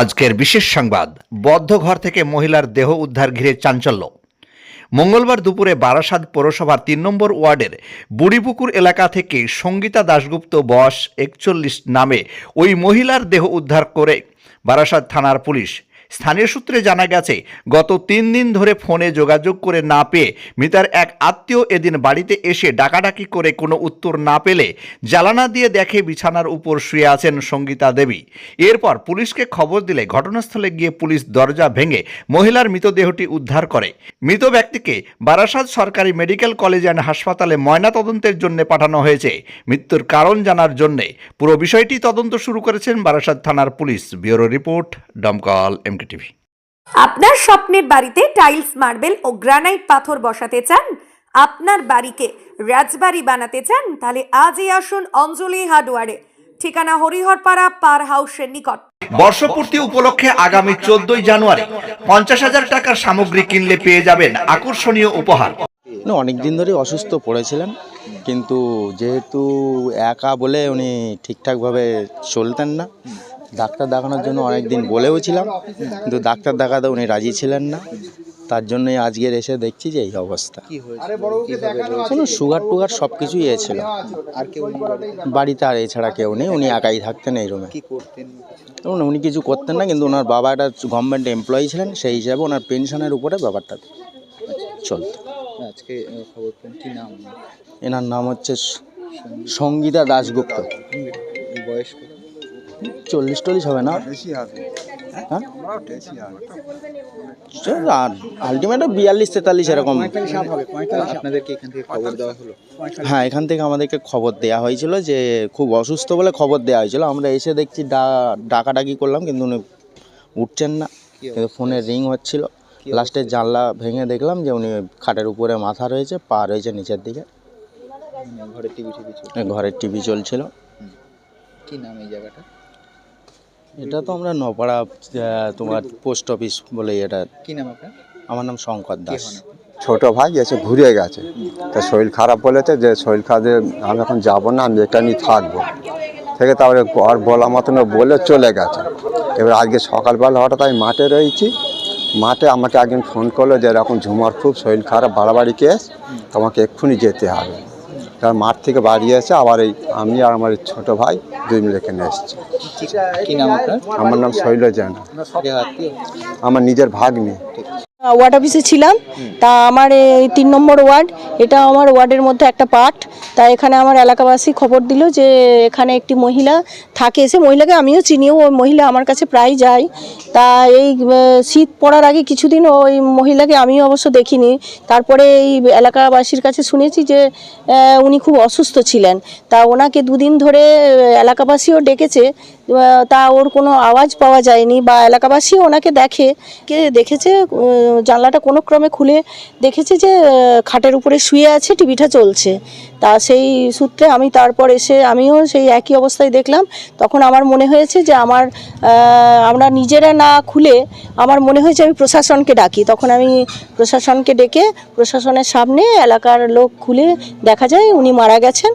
আজকের বিশেষ সংবাদ, বদ্ধ ঘর থেকে মহিলার দেহ উদ্ধার ঘিরে চাঞ্চল্য। মঙ্গলবার দুপুরে বারাসাত পৌরসভার তিন নম্বর ওয়ার্ডের বুড়িপুকুর এলাকা থেকে সঙ্গীতা দাশগুপ্ত বস একচল্লিশ নামে ওই মহিলার দেহ উদ্ধার করে বারাসাত থানার পুলিশ। স্থানীয় সূত্রে জানা গেছে, গত তিন দিন ধরে ফোনে যোগাযোগ করে না পেয়ে মৃতার এক আত্মীয় এদিন বাড়িতে এসে ডাকাডাকি করে কোনো উত্তর না পেলে জ্বালানা দিয়ে দেখে বিছানার উপর শুয়ে আছেন সঙ্গীতা দেবী। এরপর পুলিশকে খবর দিলে ঘটনাস্থলে গিয়ে পুলিশ দরজা ভেঙে মহিলার মৃতদেহটি উদ্ধার করে। মৃত ব্যক্তিকে বারাসাত সরকারি মেডিকেল কলেজ অ্যান্ড হাসপাতালে ময়নাতদন্তের জন্য পাঠানো হয়েছে। মৃত্যুর কারণ জানার জন্যে পুরো বিষয়টি তদন্ত শুরু করেছেন বারাসাত থানার police. Bureau report Domkal MK TV আপনার স্বপ্নের বাড়িতে টাইলস মার্বেল ও গ্রানাইট পাথর বসাতে চান? আপনার বাড়িকে রাজবাড়ি বানাতে চান? তাহলে আজই আসুন অঞ্জলি হার্ডওয়ারে। ঠিকানা হরিহরপাড়া পার হাউসের নিকট। বর্ষপূর্তি উপলক্ষে আগামী চোদ্দই জানুয়ারি পঞ্চাশ হাজার টাকার সামগ্রী কিনলে পেয়ে যাবেন আকর্ষণীয় উপহার। না অনেক দিন ধরে অসুস্থ পড়েছিলেন কিন্তু যেহেতু একা বলে উনি ঠিকঠাকভাবে চলতেন না ডাক্তার দেখানোর জন্য অনেক দিন বলেও ছিলাম কিন্তু ডাক্তার দেখাতে উনি রাজি ছিলেন না। তার জন্যই আজকের এসে দেখছি যে এই অবস্থা। কোনো সুগার টুগার সব কিছুই এ ছিল। আর কেউ বাড়িতে? আর এছাড়া কেউ নেই উনি একাই থাকতেন এই রুমে। উনি কিছু করতেন না কিন্তু ওনার বাবা একটা গভর্নমেন্ট এমপ্লয়ি ছিলেন সেই হিসাবে ওনার পেনশনের উপরে ব্যাপারটা চলতো। আজকে খবর কি নাম? এনার নাম হচ্ছে সঙ্গীতা দাশগুপ্ত। বয়স কত? চল্লিশ টল্লিশ হবে না? হ্যাঁ? আর আলটিমেট বিয়াল্লিশ তেতাল্লিশ এরকম। আপনাদেরকে এখান থেকে খবর দেওয়া হলো? হ্যাঁ এখান থেকে আমাদেরকে খবর দেওয়া হয়েছিল যে খুব অসুস্থ বলে খবর দেওয়া হয়েছিল। আমরা এসে দেখছি ডাকাডাকি করলাম কিন্তু উনি উঠছেন না। কিন্তু ফোনে রিং হচ্ছিল। লাস্টে জানলা ভেঙে দেখলাম যে উনি খাটের উপরে মাথা রয়েছে পা রয়েছে নিচের দিকে। টিভি টিভি ঘরের টিভি চলছিল। কি নাম এই জায়গাটা? এটা তো আমরা নপাড়া তোমার পোস্ট অফিস বলে এটা। কি নাম আপনার? আমার নাম শঙ্কর দাস। ছোট ভাই এসে ঘুরে গেছে। তা শরীর খারাপ বলেছে যে শরীর খারাপ আমি এখন যাব না আমি এটা নিয়ে থাকব। থেকে তারপরে ঘর বলা মতন বলে চলে গেছে। এবার আজকে সকালবেলা হঠাৎ আমি মাঠে রয়েছি। মাঠে আমাকে একজন ফোন করল যে এরকম ঝুমার খুব শরীর খারাপ বাড়াবাড়ি কেস তোমাকে এক্ষুনি যেতে হবে। তার মাঠ থেকে বাড়ি এসে আবার এই আমি আর আমার ছোট ছোটো ভাই দুই মিলে এখানে এসেছি। আমার নাম শৈল জানা আমার নিজের ভাগ নিয়ে ওয়ার্ড অফিসে ছিলাম। তা আমার এই তিন নম্বর ওয়ার্ড এটা আমার ওয়ার্ডের মধ্যে একটা পার্ট তা এখানে আমার এলাকাবাসী খবর দিল যে, এখানে একটি মহিলা থাকে। এসে মহিলাকে আমিও চিনিও, ওই মহিলা আমার কাছে প্রায় যায়। তা এই শীত পড়ার আগে কিছুদিন ওই মহিলাকে আমিও অবশ্য দেখিনি। তারপরে এই এলাকাবাসীর কাছে শুনেছি যে উনি খুব অসুস্থ ছিলেন। তা ওনাকে দুদিন ধরে এলাকাবাসীও ডেকেছে। তা ওর কোনো আওয়াজ পাওয়া যায়নি বা এলাকাবাসীও ওনাকে দেখে, কে দেখেছে জানলাটা কোনো ক্রমে খুলে দেখেছে যে খাটের উপরে শুয়ে আছে, টিভিটা চলছে। তা সেই সূত্রে আমি তারপর এসে আমিও সেই একই অবস্থায় দেখলাম। তখন আমার মনে হয়েছে যে, আমার আমরা নিজেরা না খুলে আমার মনে হয়েছে আমি প্রশাসনকে ডাকি। তখন আমি প্রশাসনকে ডেকে প্রশাসনের সামনে এলাকার লোক খুলে দেখা যায় উনি মারা গেছেন।